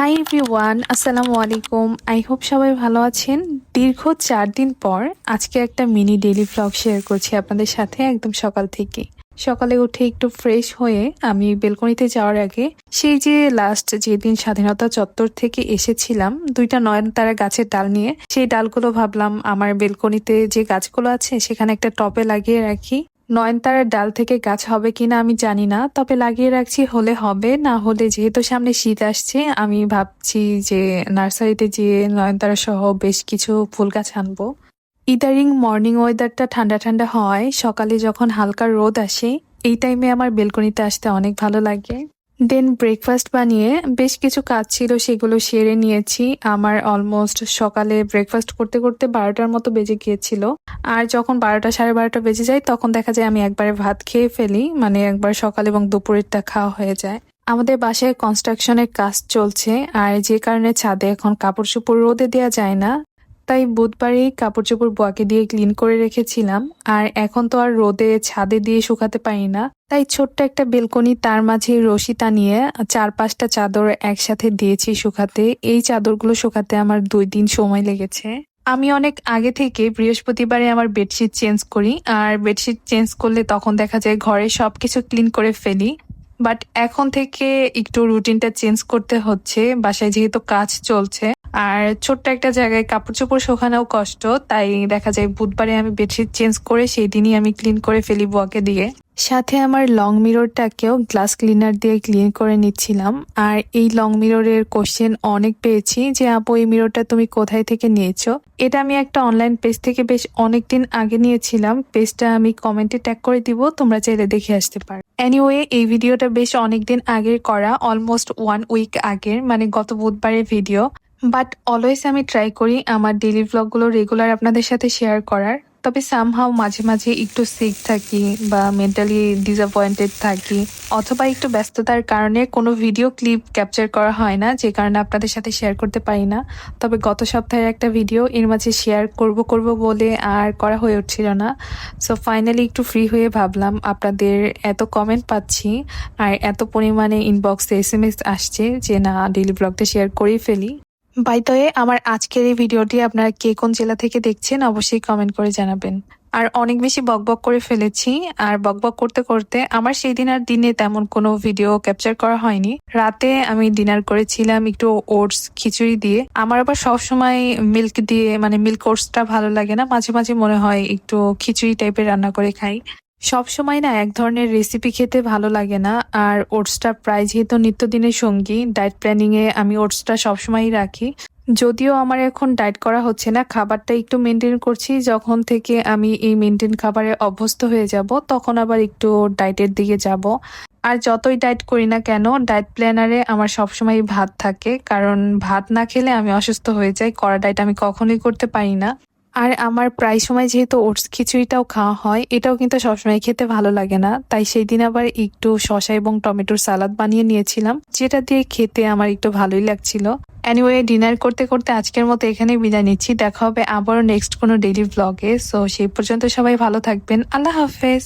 Hi everyone আসসালামু আলাইকুম I hope সবাই ভালো আছেন। দীর্ঘ চার দিন পর আজকে একটা মিনি ডেইলি ভ্লগ শেয়ার করছি আপনাদের সাথে একদম সকাল থেকে। সকালে উঠে একটু ফ্রেশ হয়ে আমি বেলকনিতে যাওয়ার আগে সেই যে লাস্ট যেদিন স্বাধীনতা চত্বর থেকে এসেছিলাম, দুইটা নয়নতারা গাছের ডাল নিয়ে, সেই ডালগুলো ভাবলাম আমার বেলকনিতে যে গাছগুলো আছে, সেখানে একটা টপে লাগিয়ে রাখি। নয়নতারার ডাল থেকে গাছ হবে কিনা আমি জানি না, তবে লাগিয়ে রাখছি হলে হবে, না হলে যেহেতু সামনে শীত আসছে, আমি ভাবছি যে নার্সারিতে যেয়ে নয়নতারা সহ বেশ কিছু ফুল গাছ আনব। ইদারিং মর্নিং ওয়েদারটা ঠান্ডা ঠান্ডা হয়, সকালে যখন হালকা রোদ আসে, এই টাইমে আমার বেলকনিতে আসতে অনেক ভালো লাগে। দেন ব্রেকফাস্ট বানিয়ে বেশ কিছু কাজ ছিল, সেগুলো সেরে নিয়েছি। আমার অলমোস্ট সকালে ব্রেকফাস্ট করতে করতে বারোটার মতো বেজে গিয়েছিল। আর যখন বারোটা, সাড়ে বারোটা বেজে যায়, তখন দেখা যায় আমি একবারে ভাত খেয়ে ফেলি মানে একবার সকাল এবং দুপুরেরটা খাওয়া হয়ে যায়। আমাদের বাসায় কনস্ট্রাকশনের কাজ চলছে, আর যে কারণে ছাদে এখন কাপড় চোপড় রোদে দেওয়া যায় না। তাই বুধবারেই কাপড় চোপড় বোয়াকে দিয়ে ক্লিন করে রেখেছিলাম, আর এখন তো আর রোদে ছাদে দিয়ে শুকাতে পারি না। তাই ছোট্ট একটা বেলকনি তার মাঝে রশি টানিয়ে চার পাঁচটা চাদর একসাথে দিয়েছি শুকাতে। এই চাদরগুলো শুকাতে আমার দুই দিন সময় লেগেছে। আমি অনেক আগে থেকে বৃহস্পতিবারে আমার বেডশিট চেঞ্জ করি, আর বেডশিট চেঞ্জ করলে তখন দেখা যায় ঘরে সবকিছু ক্লিন করে ফেলি। বাট এখন থেকে একটু রুটিনটা চেঞ্জ করতে হচ্ছে, বাসায় যেহেতু কাজ চলছে। আর ছোট্ট একটা জায়গায় কাপড় চোপড় শোকানোও কষ্ট, তাই দেখা যায় বুধবারে আমি বেডশিট চেঞ্জ করে সেই দিনই আমি ক্লিন করে ফেলি বকে দিয়ে। সাথে আমার লং মিররটাকেও গ্লাস ক্লিনার দিয়ে ক্লিন করে নিচ্ছিলাম। আর এই লং মিররের কোশ্চেন অনেক পেয়েছি যে, আপু, এই মিররটা তুমি কোথায় থেকে নিয়েছো? এটা আমি একটা অনলাইন পেজ থেকে বেশ অনেক দিন আগে নিয়েছিলাম। পেজটা আমি কমেন্টে ট্যাগ করে দিব, তোমরা চাইলে দেখে আসতে পারো। এনিওয়ে এই ভিডিওটা বেশ অনেক দিন আগের করা অলমোস্ট ওয়ান উইক আগের মানে গত বুধবারের ভিডিও। বাট অলওয়েজ আমি ট্রাই করি আমার ডেলি ব্লগগুলো রেগুলার আপনাদের সাথে শেয়ার করার। তবে সামহাও মাঝে মাঝে একটু সিক থাকি বা মেন্টালি ডিসঅ্যাপয়েন্টেড থাকি, অথবা একটু ব্যস্ততার কারণে কোনো ভিডিও ক্লিপ ক্যাপচার করা হয় না, যে কারণে আপনাদের সাথে শেয়ার করতে পারি না। তবে গত সপ্তাহের একটা ভিডিও এর মাঝে শেয়ার করব করব বলে আর করা হয়ে উঠছিল না। সো ফাইনালি একটু ফ্রি হয়ে ভাবলাম, আপনাদের এত কমেন্ট পাচ্ছি আর এত পরিমাণে ইনবক্সে এস এম এস আসছে যে না ডেলি ব্লগটা শেয়ার করেই ফেলি। বাইতয়ে আমার আজকের এই ভিডিওটি আপনারা কে কোন জেলা থেকে দেখছেন অবশ্যই কমেন্ট করে জানাবেন। আর অনেক বেশি বকবক করে ফেলেছি, আর বকবক করতে করতে আমার সেই দিন আর দিনে তেমন কোনো ভিডিও ক্যাপচার করা হয়নি। রাতে আমি ডিনার করেছিলাম একটু ওটস খিচুড়ি দিয়ে। আমার আবার সবসময় মিল্ক দিয়ে মানে মিল্ক ওটসটা ভালো লাগে না, মাঝে মাঝে মনে হয় একটু খিচুড়ি টাইপের রান্না করে খাই। সব সময় না এক ধরনের রেসিপি খেতে ভালো লাগে না। আর ওটসটা প্রায় যেহেতু নিত্যদিনের সঙ্গী ডায়েট প্ল্যানিং এ আমি ওটসটা সবসময়ই রাখি। যদিও আমার এখন ডায়েট করা হচ্ছে না, খাবারটা একটু মেনটেন করছি। যখন থেকে আমি এই মেনটেন খাবারে অভ্যস্ত হয়ে যাব, তখন আবার একটু ডায়েটের দিকে যাব। আর যতই ডায়েট করি না কেন ডায়েট প্ল্যানারে আমার সবসময় ভাত থাকে। কারণ ভাত না খেলে আমি অসুস্থ হয়ে যাই, কড়া ডায়েট আমি কখনোই করতে পারি না। আর আমার প্রায় সময় যেহেতু ওটস খিচুড়িটাও খাওয়া হয়, এটাও কিন্তু সবসময় খেতে ভালো লাগে না। তাই সেই দিন আবার একটু শশা এবং টমেটোর সালাদ বানিয়ে নিয়েছিলাম, যেটা দিয়ে খেতে আমার একটু ভালোই লাগছিল। অ্যানিওয়ে ডিনার করতে করতে আজকের মতো এখানে বিদায় নিচ্ছি। দেখা হবে আবারও নেক্সট কোনো ডেইলি ব্লগে সো সেই পর্যন্ত সবাই ভালো থাকবেন। আল্লাহ হাফেজ।